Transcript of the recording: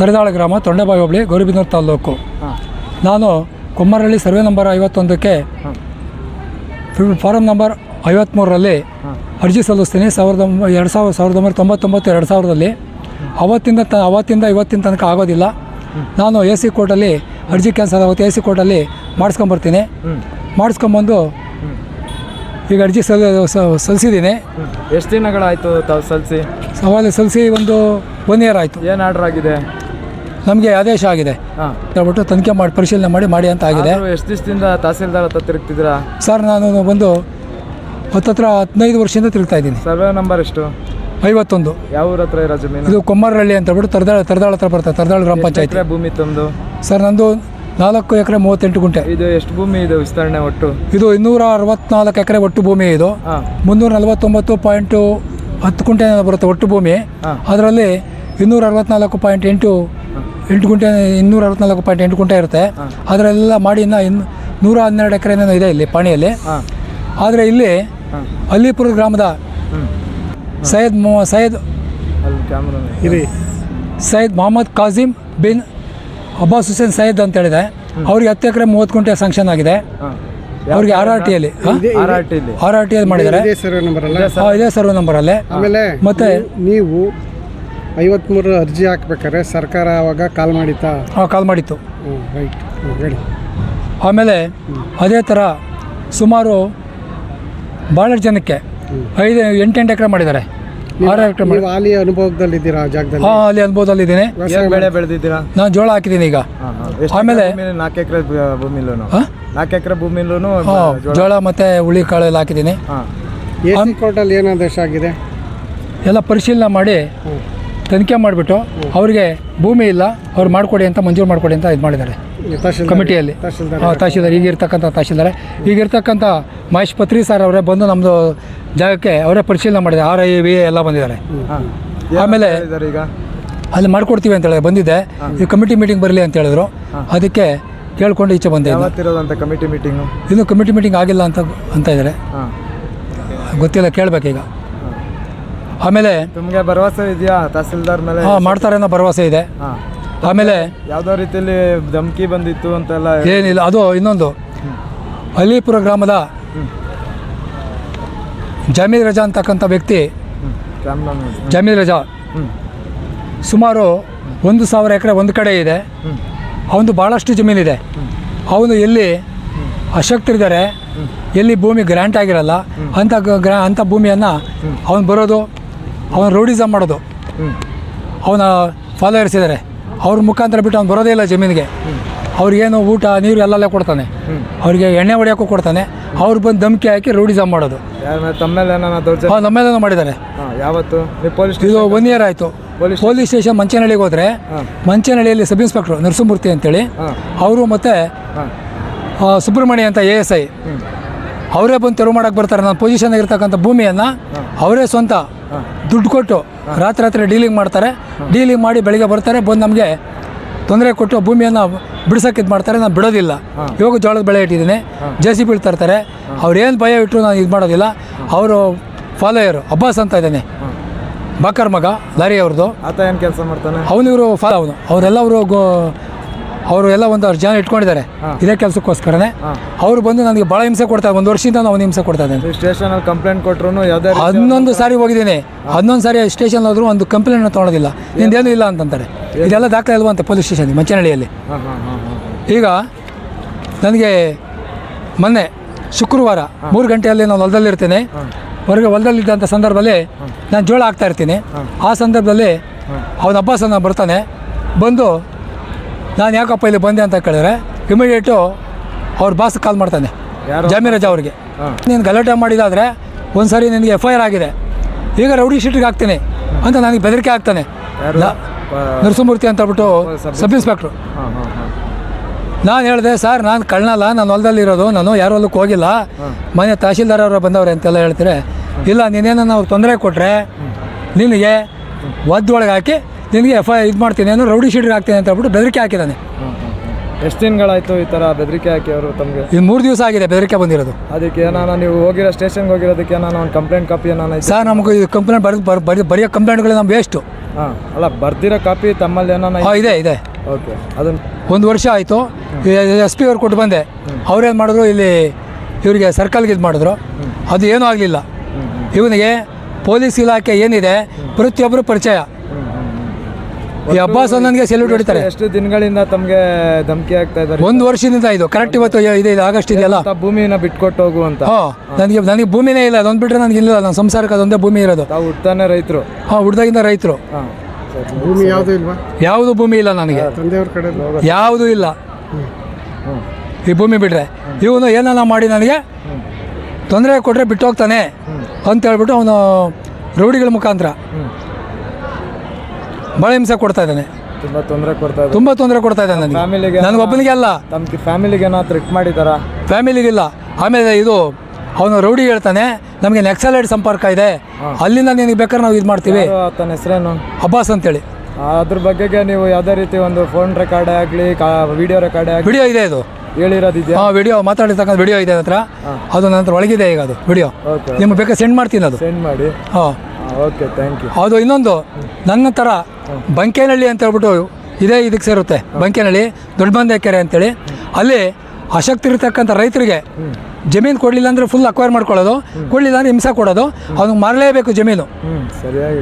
ತರಿದಾಳ ಗ್ರಾಮ ತೊಂಡೆಬಾಯಿ ಹೋಬಳಿ ಗೌರಿಬಿದನೂರು ತಾಲೂಕು. ನಾನು Kommarahalli survey number ಐವತ್ತೊಂದಕ್ಕೆ ಫಾರಮ್ ಫಾರಂ ನಂಬರ್ ಐವತ್ತ್ಮೂರರಲ್ಲಿ ಅರ್ಜಿ ಸಲ್ಲಿಸ್ತೀನಿ. ಸಾವಿರದ ಒಂಬ ಎರಡು ಸಾವಿರ ಸಾವಿರದ ಒಂಬೈನೂರ ತೊಂಬತ್ತೊಂಬತ್ತು ಎರಡು ಸಾವಿರದಲ್ಲಿ. ಅವತ್ತಿಂದ ತ ಅವತ್ತಿಂದ ಇವತ್ತಿನ ತನಕ ಆಗೋದಿಲ್ಲ. ನಾನು ಎ ಸಿ ಕೋರ್ಟಲ್ಲಿ ಅರ್ಜಿ ಕ್ಯಾನ್ಸಲ್ ಆಗುತ್ತೆ ಎ ಸಿ ಕೋರ್ಟಲ್ಲಿ ಮಾಡಿಸ್ಕೊಂಬರ್ತೀನಿ. ಮಾಡಿಸ್ಕೊಂಬಂದು ಈಗ ಅರ್ಜಿ ಸಲ್ ಸಲ್ಲಿಸಿದ್ದೀನಿ. ಎಷ್ಟು ದಿನಗಳಾಯಿತು ತಾವು ಸಲ್ಲಿಸಿ? ಸವಾಲು ಸಲ್ಲಿಸಿ ಒಂದು ಒನ್ ಇಯರ್ ಆಯಿತು. ಏನು ಆರ್ಡ್ರ್ ಆಗಿದೆ? ನಮಗೆ ಆದೇಶ ಆಗಿದೆ. ಹೇಳ್ಬಿಟ್ಟು ತನಿಖೆ ಮಾಡಿ ಪರಿಶೀಲನೆ ಮಾಡಿ ಮಾಡಿ ಅಂತ ಆಗಿದೆ. ಎಷ್ಟು ದಿವಸದಿಂದ ತಹಸೀಲ್ದಾರ್ ಹತ್ರ ತಿರುಗ್ತಿದ್ದೀರಾ? ಸರ್ ನಾನು ಬಂದು ಹತ್ತತ್ರ ಹದಿನೈದು ವರ್ಷದಿಂದ ತಿರುಗ್ತಾ ಇದ್ದೀನಿ. ಸರ್ವೆ ನಂಬರ್ ಎಷ್ಟು? ಐವತ್ತೊಂದು. ಯಾವ ಊರ ಹತ್ರ ಇರೋ ಜಮೀನು? ಇದು ಕೊಮ್ಮರಹಳ್ಳಿ ಅಂತ ಹೇಳ್ಬಿಟ್ಟು ತರದಾಳ ತರದಾಳ ಹತ್ರ ಬರ್ತದೆ ತರದಾಳ ಗ್ರಾಮ ಪಂಚಾಯತ್. ಭೂಮಿ ತಂದು ಸರ್ ನಂದು ನಾಲ್ಕು ಎಕರೆ ಮೂವತ್ತೆಂಟು ಗುಂಟೆ. ಇದು ಎಷ್ಟು ಭೂಮಿ ಇದು ವಿಸ್ತರಣೆ ಒಟ್ಟು? ಇದು ಇನ್ನೂರ ಅರವತ್ನಾಲ್ಕು ಎಕರೆ ಒಟ್ಟು ಭೂಮಿ ಇದು. ಮುನ್ನೂರ ನಲವತ್ತೊಂಬತ್ತು ಪಾಯಿಂಟು ಹತ್ತು ಗುಂಟೆ ಬರುತ್ತೆ ಒಟ್ಟು ಭೂಮಿ. ಅದರಲ್ಲಿ ಇನ್ನೂರ ಅರವತ್ನಾಲ್ಕು ಪಾಯಿಂಟ್ ಎಂಟು ಎಂಟು ಗುಂಟೆ ಇನ್ನೂರ ಅರವತ್ನಾಲ್ಕು ಪಾಯಿಂಟ್ ಎಂಟು ಗುಂಟೆ ಇರುತ್ತೆ. ಅದರಲ್ಲೆಲ್ಲ ಮಾಡಿ ಇನ್ನು ಇನ್ನು ನೂರ ಹನ್ನೆರಡು ಎಕರೆನೇನೋ ಇದೆ ಇಲ್ಲಿ ಪಾಣಿಯಲ್ಲಿ. ಆದರೆ ಇಲ್ಲಿ ಅಲ್ಲಿಪುರ ಗ್ರಾಮದ ಸೈಯದ್ ಮೊ- ಸೈಯದ್ ಇಲ್ಲಿ ಸೈಯದ್ ಮೊಹಮ್ಮದ್ ಕಾಸಿಮ್ ಬಿನ್ ಅಬ್ಬಾಸ್ ಹುಸೇನ್ ಸೈಯದ್ ಅಂತ ಹೇಳಿದೆ. ಅವ್ರಿಗೆ ಹತ್ತು ಎಕರೆ ಮೂವತ್ತು ಗುಂಟೆ ಸಂಕ್ಷನ್ ಆಗಿದೆ. ಅವ್ರಿಗೆ ಆರ್ ಆರ್ ಟಿಯಲ್ಲಿ ಆರ್ ಆರ್ ಟಿಲಿ ಆರ್ ಆರ್ ಟಿಯಲ್ಲಿ ಮಾಡಿದ್ದಾರೆ. ಇದೇ ಸರ್ವೆ ನಂಬರ್ ಅಲ್ಲ? ಹಾಂ, ಇದೇ ಸರ್ವೆ ನಂಬರಲ್ಲೇ ಆಮೇಲೆ ಮತ್ತೆ ನೀವು ಐವತ್ಮೂರು ಅರ್ಜಿ ಹಾಕ್ಬೇಕಾದ್ರೆ ಸರ್ಕಾರ ಆವಾಗ ಕಾಲ್ ಮಾಡಿತ್ತಾ? ಹಾಂ ಕಾಲ್ ಮಾಡಿತ್ತು. ಹ್ಞೂ ರೈಟ್ ಹ್ಞೂ ಹೇಳಿ. ಆಮೇಲೆ ಅದೇ ಥರ ಸುಮಾರು ಭಾಳಷ್ಟು ಜನಕ್ಕೆ ಐದು ಎಂಟೆಂಟು ಎಕರೆ ಮಾಡಿದ್ದಾರೆ. ಆರು ಎಕರೆ ಮಾಡಿ ನೀವು ಹಾಲಿ ಅನುಭವದಲ್ಲಿದ್ದೀರಾ ಆ ಜಾಗದಲ್ಲಿ? ಹಾಂ ಅಲ್ಲಿ ಅನುಭವದಲ್ಲಿದ್ದೀನಿ. ಏನ್ ಬೆಳೆ ಬೆಳೆದಿದ್ದೀರಾ? ನಾನು ಜೋಳ ಹಾಕಿದ್ದೀನಿ ಈಗ. ಆಮೇಲೆ- ನಾಲ್ಕು ಎಕರೆ ಭೂಮಿಲೂ ಹಾಂ? ನಾಲ್ಕು ಎಕರೆ ಭೂಮಿಲೂ ಹಾಂ ಜೋಳ ಮತ್ತು ಹುಳಿ ಕಾಳು ಎಲ್ಲ ಹಾಕಿದ್ದೀನಿ. ಹಾಂ. ಎ ಸಿ ಕೋರ್ಟಲ್ಲಿ ಏನು ಆದೇಶ ಆಗಿದೆ? ಎಲ್ಲ ಪರಿಶೀಲನೆ ಮಾಡಿ ತನಿಖೆ ಮಾಡಿಬಿಟ್ಟು ಅವ್ರಿಗೆ ಭೂಮಿ ಇಲ್ಲ ಅವ್ರು ಮಾಡಿಕೊಡಿ ಅಂತ ಮಂಜೂರು ಮಾಡಿಕೊಡಿ ಅಂತ ಇದು ಮಾಡಿದ್ದಾರೆ. ಕಮಿಟಿಯಲ್ಲಿ. ತಹಶೀಲ್ದಾರ್ ಈಗಿರ್ತಕ್ಕಂಥ ತಹಶೀಲ್ದಾರ್ ಈಗಿರ್ತಕ್ಕಂಥ ಮಹೇಶ್ ಪತ್ರಿ ಸರ್ ಅವರೇ ಬಂದು ನಮ್ಮದು ಜಾಗಕ್ಕೆ ಅವರೇ ಪರಿಶೀಲನೆ ಮಾಡಿದ್ದಾರೆ. ಆರ್ ಐ ವಿ ಎಲ್ಲ ಬಂದಿದ್ದಾರೆ. ಆಮೇಲೆ ಈಗ? ಅಲ್ಲಿ ಮಾಡ್ಕೊಡ್ತೀವಿ ಅಂತ ಹೇಳಿದ್ರೆ ಬಂದಿದ್ದೆ. ಈ ಕಮಿಟಿ ಮೀಟಿಂಗ್ ಬರಲಿ ಅಂತ ಹೇಳಿದ್ರು. ಅದಕ್ಕೆ ಕೇಳ್ಕೊಂಡು ಈಚೆ ಬಂದೆ ಕಮಿಟಿ ಮೀಟಿಂಗ್? ಇನ್ನು ಕಮಿಟಿ ಮೀಟಿಂಗ್ ಆಗಿಲ್ಲ ಅಂತ ಅಂತ ಇದ್ದಾರೆ. ಗೊತ್ತಿಲ್ಲ ಕೇಳಬೇಕೀಗ. ಆಮೇಲೆ ನಿಮಗೆ ಭರವಸೆ ಇದೆಯಾ? ತಹಸೀಲ್ದಾರ್ ಮೇಲೆ? ಹಾಂ ಮಾಡ್ತಾರೆ ಅನ್ನೋ ಭರವಸೆ ಇದೆ. ಹಾಂ. ಆಮೇಲೆ ಯಾವ್ದೋ ರೀತಿಯಲ್ಲಿ ಧಮಕಿ ಬಂದಿತ್ತು ಅಂತೆಲ್ಲ ಏನಿಲ್ಲ ಅದು ಇನ್ನೊಂದು. ಅಲಿಪುರ ಗ್ರಾಮದ ಜಮೀರ್ ರಜಾ ಅಂತಕ್ಕಂಥ ವ್ಯಕ್ತಿ ಜಮೀರ್ ರಜಾ. ಸುಮಾರು ಒಂದು ಸಾವಿರ ಎಕರೆ ಒಂದು ಕಡೆ ಇದೆ. ಅವನು ಭಾಳಷ್ಟು ಜಮೀನಿದೆ ಅವನು ಎಲ್ಲಿ ಅಶಕ್ತರಿದ್ದಾರೆ ಎಲ್ಲಿ ಭೂಮಿ ಗ್ರ್ಯಾಂಟ್ ಆಗಿರಲ್ಲ ಅಂಥ ಗ್ರಾ ಅಂಥ ಭೂಮಿಯನ್ನು ಅವನು ಬರೋದು ಅವನು ರೌಡಿಸಮ್ ಮಾಡೋದು. ಅವನ ಫಾಲೋಯರ್ಸ್ ಇದ್ದಾರೆ ಅವ್ರ ಮುಖಾಂತರ ಬಿಟ್ಟು ಅವ್ನು ಬರೋದೇ ಇಲ್ಲ ಜಮೀನಿಗೆ. ಅವ್ರಿಗೇನು ಊಟ ನೀರು ಎಲ್ಲ ಕೊಡ್ತಾನೆ. ಅವರಿಗೆ ಎಣ್ಣೆ ಹೊಡೆಯೋಕ್ಕೂ ಕೊಡ್ತಾನೆ. ಅವ್ರು ಬಂದು ಧಮಕಿ ಹಾಕಿ ರೌಡಿಸಮ್ ಮಾಡೋದು. ನಮ್ಮೇಲೇನೋ ಮಾಡಿದ್ದಾರೆ. ಇದು ಒನ್ ಇಯರ್ ಆಯಿತು. ಪೊಲೀಸ್ ಸ್ಟೇಷನ್ ಮಂಚನಹಳ್ಳಿಗೆ ಹೋದರೆ ಹಾಂ. ಮಂಚನಹಳ್ಳಿಯಲ್ಲಿ ಸಬ್ ಇನ್ಸ್ಪೆಕ್ಟ್ರು ನರಸಿಂಹಮೂರ್ತಿ ಅಂತೇಳಿ ಹಾಂ. ಅವರು ಮತ್ತು ಹಾಂ. ಸುಬ್ರಹ್ಮಣ್ಯ ಅಂತ ಎ ಎಸ್ ಐ ಅವರೇ ಬಂದು ತೆರವು ಮಾಡಕ್ಕೆ ಬರ್ತಾರೆ. ನನ್ನ ಪೊಸಿಷನ್ ಇರ್ತಕ್ಕಂಥ ಭೂಮಿಯನ್ನು ಅವರೇ ಸ್ವಂತ. ಹಾಂ. ದುಡ್ಡು ಕೊಟ್ಟು ರಾತ್ರಿ ರಾತ್ರಿ ಡೀಲಿಂಗ್ ಮಾಡ್ತಾರೆ. ಡೀಲಿಂಗ್ ಮಾಡಿ ಬೆಳಿಗ್ಗೆ ಬರ್ತಾರೆ ಬಂದು ನಮಗೆ ತೊಂದರೆ ಕೊಟ್ಟು ಭೂಮಿಯನ್ನು ಬಿಡ್ಸೋಕೆ ಇದು ಮಾಡ್ತಾರೆ ನಾನು ಬಿಡೋದಿಲ್ಲ. ಇವಾಗ ಜೋಳದ ಬೆಳೆ ಇಟ್ಟಿದ್ದೀನಿ ಜೆ ಸಿ ಬಿ ತರ್ತಾರೆ. ಅವ್ರು ಏನು ಭಯ ಇಟ್ಟರು ನಾನು ಇದು ಮಾಡೋದಿಲ್ಲ. ಅವರು ಫಾಲೋಯರು ಅಬ್ಬಾಸ್ ಅಂತ ಇದ್ದಾನೆ ಬಾಕರ್ ಮಗ ಲಾರಿ ಅವ್ರದ್ದು ಆತ ಏನು ಕೆಲಸ ಮಾಡ್ತಾನೆ? ಅವನು ಇವರು ಫಾಲೋ ಅವನು. ಅವರೆಲ್ಲ ಅವರು ಗೋ ಅವರು ಎಲ್ಲ ಒಂದು ಅವ್ರ ಜನ ಇಟ್ಕೊಂಡಿದ್ದಾರೆ ಇದೇ ಕೆಲಸಕ್ಕೋಸ್ಕರನೇ. ಅವರು ಬಂದು ನನಗೆ ಭಾಳ ಹಿಂಸೆ ಕೊಡ್ತಾರೆ. ಒಂದು ವರ್ಷದಿಂದ ನಾವು ಹಿಂಸೆ ಕೊಡ್ತಾ ಇದ್ದೇನೆ. ಸ್ಟೇಷನಲ್ಲಿ ಕಂಪ್ಲೇಂಟ್ ಕೊಟ್ಟರು ಯಾವುದೇ ಹನ್ನೊಂದು ಸಾರಿ ಹೋಗಿದ್ದೀನಿ. ಹನ್ನೊಂದು ಸಾರಿ ಸ್ಟೇಷನ್ ಹೋದ್ರು ಒಂದು ಕಂಪ್ಲೇಂಟ್ ತೊಗೊಳೋದಿಲ್ಲ ನಿಂದೇನು ಇಲ್ಲ ಅಂತಂತಾರೆ. ಇದೆಲ್ಲ ದಾಖಲೆ ಅಂತ ಪೊಲೀಸ್ ಸ್ಟೇಷನ್ ಮಂಚನಹಳ್ಳಿಯಲ್ಲಿ ಈಗ ನನಗೆ ಮೊನ್ನೆ ಶುಕ್ರವಾರ ಮೂರು ಗಂಟೆಯಲ್ಲಿ ನಾನು ಹೊಲದಲ್ಲಿರ್ತೇನೆ. ಹೊರಗೆ ಹೊಲದಲ್ಲಿದ್ದಂಥ ಸಂದರ್ಭದಲ್ಲಿ ನಾನು ಜೋಳ ಹಾಕ್ತಾ ಇರ್ತೀನಿ. ಆ ಸಂದರ್ಭದಲ್ಲಿ ಅವನ ಅಬ್ಬಾಸನ ಬರ್ತಾನೆ. ಬಂದು ನಾನು ಯಾಕಪ್ಪ ಇಲ್ಲಿ ಬಂದೆ ಅಂತ ಕೇಳಿದ್ರೆ ಇಮಿಡಿಯೇಟು ಅವ್ರ ಬಾಸ್ ಕಾಲ್ ಮಾಡ್ತಾನೆ? ಜಮೀರಜ್ ಅವ್ರಿಗೆ. ನೀನು ಗಲಾಟೆ ಮಾಡಿದಾದರೆ ಒಂದು ಸಾರಿ ನಿನಗೆ ಎಫ್ ಐ ಆರ್ ಆಗಿದೆ. ಈಗ ರೌಡಿ ಶೀಟ್ಗೆ ಹಾಕ್ತೀನಿ ಅಂತ ನನಗೆ ಬೆದರಿಕೆ ಆಗ್ತಾನೆ ನರಸಿಂಹಮೂರ್ತಿ ಅಂತ ಹೇಳ್ಬಿಟ್ಟು ಸಬ್ ಇನ್ಸ್ಪೆಕ್ಟ್ರು. ನಾನು ಹೇಳಿದೆ ಸರ್ ನಾನು ಕಳ್ಳಲ್ಲ ನಾನು ಹೊಲದಲ್ಲಿರೋದು ನಾನು ಯಾರು ಹೊಲಕ್ಕೆ ಹೋಗಿಲ್ಲ. ಮನೆ ತಹಶೀಲ್ದಾರ್ ಅವರು ಬಂದವ್ರೆ ಅಂತೆಲ್ಲ ಹೇಳ್ತಾರೆ. ಇಲ್ಲ ನೀನೇನೋ ನಾವು ತೊಂದರೆ ಕೊಟ್ಟರೆ ನಿನಗೆ ಒದ್ದೊಳಗೆ ಹಾಕಿ ನಿನಗೆ ಎಫ್ ಐ ಇದು ಮಾಡ್ತೀನಿ ಅಂದ್ರೆ ರೌಡಿ ಶೀಟರ್ ಆಗ್ತೀನಿ ಅಂತ ಹೇಳ್ಬಿಟ್ಟು ಬೆದರಿಕೆ ಹಾಕಿದ್ದಾನೆ. ಎಷ್ಟು ದಿನಗಳಾಯ್ತು ಈ ಥರ ಬೆದರಿಕೆ ಹಾಕಿ ಅವರು ತಮಗೆ? ಇದು ಮೂರು ದಿವಸ ಆಗಿದೆ ಬೆದರಿಕೆ ಬಂದಿರೋದು. ಅದಕ್ಕೆ ಏನಾನ ನೀವು ಹೋಗಿರೋ ಸ್ಟೇಷನ್ಗೆ ಹೋಗಿರೋದಕ್ಕೆ ಏನಾನ ಒಂದು ಕಂಪ್ಲೇಂಟ್ ಕಾಪಿ ಏನಾನ ಐತೆ ಸರ್ ನಮಗೆ ಇದು ಕಂಪ್ಲೇಂಟ್ ಬರೆದು ಬರ್ ಬರಿ ಬರೆಯೋ ಕಂಪ್ಲೇಂಟ್ಗಳು ನಮ್ಮ ವೇಸ್ಟು ಹಾಂ ಅಲ್ಲ ಬರ್ದಿರೋ ಕಾಪಿ ತಮ್ಮಲ್ಲಿ ಏನಾನ ಹಾಂ ಇದೆ ಇದೆ. ಓಕೆ ಅದನ್ನು ಒಂದು ವರ್ಷ ಆಯಿತು. ಎಸ್ ಪಿ ಅವ್ರು ಕೊಟ್ಟು ಬಂದೆ. ಅವ್ರೇನು ಮಾಡಿದ್ರು ಇಲ್ಲಿ ಇವರಿಗೆ ಸರ್ಕಲ್ಗೆ ಇದು ಮಾಡಿದ್ರು. ಅದು ಏನೂ ಆಗಲಿಲ್ಲ. ಇವನಿಗೆ ಪೊಲೀಸ್ ಇಲಾಖೆ ಏನಿದೆ ಪ್ರತಿಯೊಬ್ಬರು ಪರಿಚಯ. ಈ ಅಬ್ಬಾಸ್ ನನಗೆ ಸೆಲ್ಯೂಟ್ ಹೊಡಿತಾರೆ. ಎಷ್ಟು ದಿನಗಳಿಂದ ತಮಗೆ ಧಮಕಿ ಆಗ್ತಾ ಇದ್ದಾರೆ? ಒಂದು ವರ್ಷದಿಂದ ಇದು. ಕರೆಕ್ಟ್ ಇವತ್ತು ಇದೆ ಇದು ಆಗಸ್ಟ್ ಇದೆಯಲ್ಲ? ಅಂತ ಭೂಮಿನ ಬಿಟ್ಕೊಟ್ಟು ಹೋಗು ಅಂತ. ಹಾಂ ನನಗೆ ನನಗೆ ಭೂಮಿನೇ ಇಲ್ಲ. ಅದೊಂದು ಬಿಟ್ಟರೆ ನನಗೆ ಇಲ್ಲ ನನ್ನ ಸಂಸಾರಕ್ಕೆ ಅದೊಂದೇ ಭೂಮಿ ಇರೋದು. ತಾವು ಹುಟ್ಟಾನೆ ರೈತರು. ಹಾಂ ಹುಡ್ದಾಗಿಂದ ರೈತರು. ಭೂಮಿ ಯಾವುದು ಇಲ್ವಾ? ಯಾವುದು ಭೂಮಿ ಇಲ್ಲ ನನಗೆ. ತಂದೆಯವ್ರ ಕಡೆ ಯಾವುದು ಇಲ್ಲ. ಈ ಭೂಮಿ ಬಿಟ್ಟರೆ ಇವನು ಏನನ್ನ ಮಾಡಿ ನನಗೆ? ತೊಂದರೆ ಕೊಟ್ಟರೆ ಬಿಟ್ಟು ಹೋಗ್ತಾನೆ ಅಂತ ಹೇಳ್ಬಿಟ್ಟು ಅವನು ರೌಡಿಗಳ ಮುಖಾಂತರ. ಭಾಳ ಹಿಂಸೆ ಕೊಡ್ತಾ ಇದ್ದಾನೆ. ತುಂಬಾ ತೊಂದರೆ ಕೊಡ್ತಾ ಇದ್ದಾರೆ ತುಂಬ ತೊಂದರೆ ಕೊಡ್ತಾ ಇದ್ದಾನೆ ನನಗೆ. ಫ್ಯಾಮಿಲಿಗೆ ನನಗೊಬ್ಬನಿಗೆ ಅಲ್ಲ. ತಮ್ಮ ಫ್ಯಾಮಿಲಿಗೆ ಏನೋ ಥ್ರೆಟ್ ಮಾಡಿದಾರಾ? ಫ್ಯಾಮಿಲಿಗಿಲ್ಲ ಆಮೇಲೆ ಇದು ಅವನು ರೌಡಿ ಹೇಳ್ತಾನೆ ನಮಗೆ ನೆಕ್ಸಲೈಡ್ ಸಂಪರ್ಕ ಇದೆ. ಅಲ್ಲಿಂದ ನಿನಗೆ ಬೇಕಾದ್ರೆ ನಾವು ಇದು ಮಾಡ್ತೀವಿ. ಯಾರು ತನ್ನ ಹೆಸರೇನು? ಅಬ್ಬಾಸ್ ಅಂತೇಳಿ. ಅದ್ರ ಬಗ್ಗೆಗೆ ನೀವು ಯಾವುದೇ ರೀತಿ ಒಂದು ಫೋನ್ ರೆಕಾರ್ಡ್ ಆಗಲಿ ವಿಡಿಯೋ ರೆಕಾರ್ಡ್ ಆಗಲಿ ವಿಡಿಯೋ ಇದೆ ಇದು ಹೇಳಿರೋದಿದೆಯಾ? ಹಾಂ ವಿಡಿಯೋ ಮಾತಾಡಿರ್ತಕ್ಕಂಥ ವಿಡಿಯೋ ಇದೆ ನನ್ನ ಹತ್ರ ಅದು ನಂತರ ಹತ್ರ ಒಳಗಿದೆ ಈಗ ಅದು ವಿಡಿಯೋ ಓಕೆ ನಿಮ್ಗೆ ಬೇಕಾದ್ರೆ ಸೆಂಡ್ ಮಾಡ್ತೀನಿ ಅದು. ಸೆಂಡ್ ಮಾಡಿ. ಹಾಂ. ಓಕೆ ಥ್ಯಾಂಕ್ ಯು ಅದು ಇನ್ನೊಂದು ನನ್ನ ಥರ ಬಂಕೇನಹಳ್ಳಿ ಅಂತ ಹೇಳ್ಬಿಟ್ಟು ಇದೇ ಇದಕ್ಕೆ ಸೇರುತ್ತೆ. ಬಂಕೇನಹಳ್ಳಿ ದೊಡ್ಡಬಂದೆ ಕೆರೆ ಅಂತೇಳಿ. ಅಲ್ಲಿ ಅಶಕ್ತಿ ಇರತಕ್ಕಂಥ ರೈತರಿಗೆ ಜಮೀನು ಕೊಡಲಿಲ್ಲ ಅಂದರೆ ಫುಲ್ ಅಕ್ವೈರ್ ಮಾಡ್ಕೊಳ್ಳೋದು ಕೊಡಲಿಲ್ಲ ಅಂದರೆ ಹಿಂಸೆ ಕೊಡೋದು ಅವ್ನಿಗೆ ಮಾರಲೇಬೇಕು ಜಮೀನು. ಸರಿಯಾಗಿ